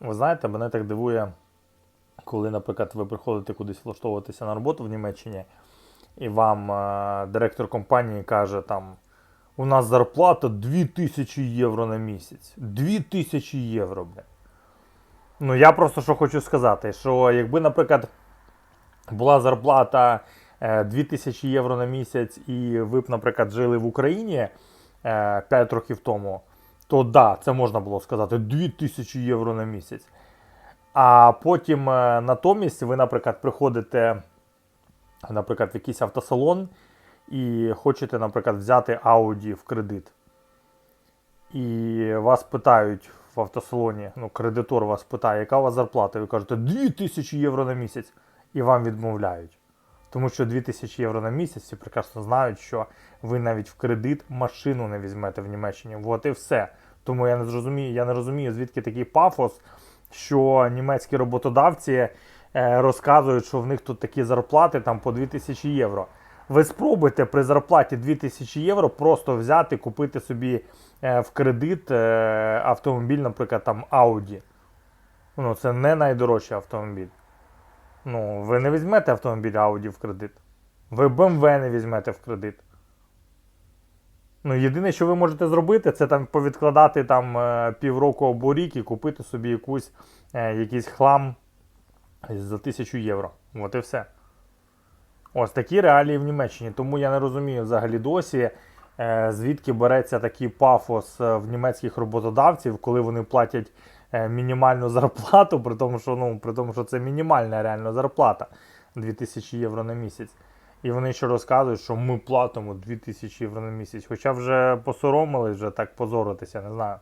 Ви знаєте, мене так дивує, коли, наприклад, ви приходите кудись влаштовуватися на роботу в Німеччині, і вам е, директор компанії каже там. У нас зарплата 2000 євро на місяць. 2000 євро, бля. Ну, я просто що хочу сказати, що якби, наприклад, була зарплата е, 2000 євро на місяць, і ви б, наприклад, жили в Україні е, 5 років тому, то да, це можна було сказати 2000 євро на місяць. А потім е, натомість ви, наприклад, приходите, наприклад, в якийсь автосалон і хочете, наприклад, взяти Audi в кредит. І вас питають в автосалоні, ну, кредитор вас питає, яка у вас зарплата? Ви кажете 2000 євро на місяць, і вам відмовляють. Тому що 2000 євро на місяць всі прекрасно знають, що ви навіть в кредит машину не візьмете в Німеччині. От і все. Тому я не зрозумію, я не розумію, звідки такий пафос, що німецькі роботодавці е, розказують, що в них тут такі зарплати там по 2000 євро. Ви спробуйте при зарплаті 2000 євро просто взяти, купити собі е, в кредит е, автомобіль, наприклад, там Audi. Ну, це не найдорожчий автомобіль. Ну, ви не візьмете автомобіль Audi в кредит. Ви BMW не візьмете в кредит. Ну, єдине, що ви можете зробити, це там повідкладати там е, півроку або рік і купити собі якусь, е, якийсь хлам за 1000 євро. От і все. Ось такі реалії в Німеччині. Тому я не розумію взагалі досі, е, звідки береться такий пафос в німецьких роботодавців, коли вони платять мінімальну зарплату, при тому, що, ну, при тому, що це мінімальна реальна зарплата 2000 євро на місяць. І вони ще розказують, що ми платимо 2000 євро на місяць. Хоча вже посоромились вже так позоритися, не знаю.